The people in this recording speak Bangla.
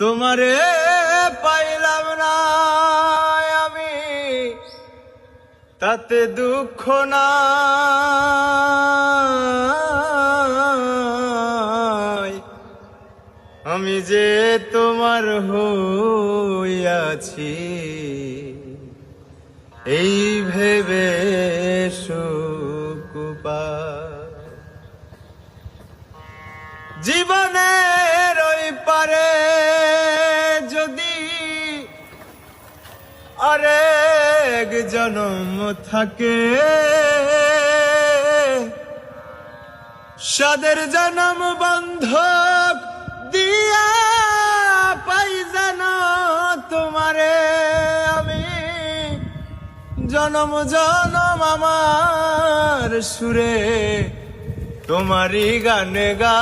তোমারে পাইলাম না আমি, তাতে দুঃখ না আমি যে তোমার হইয়াছি, এই ভেবে সুকুপা জীবনের আরেক জন্ম থাকে। সাদের জনম বন্ধক দিয়া পাই যেন তোমারে। আমি জনম জনম আমার সুরে তোমারই গান গা